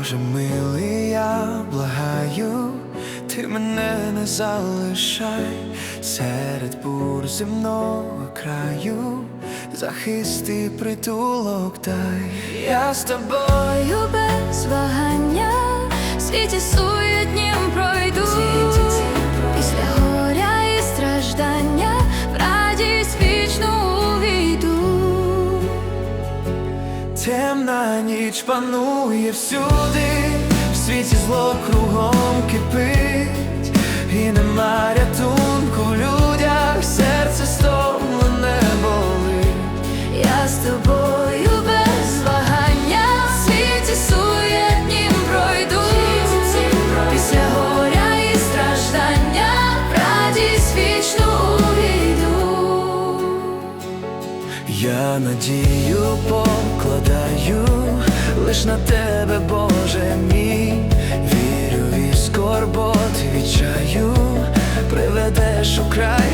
Боже милий, я благаю, ти мене не залишай серед бур земного краю, захисти притулок дай я з тобою без вагання, світі суєтні. Темна ніч панує всюди, в світі зло кругом кипить, і нема рятунку в людях, серце стомлене болить. Я з тобою без вагання в світі суєтнім пройду після горя і страждання в радість вічну увійду. Я надію покладаю лиш на тебе, Боже мій, вірю і скорбот відчаю, приведеш у край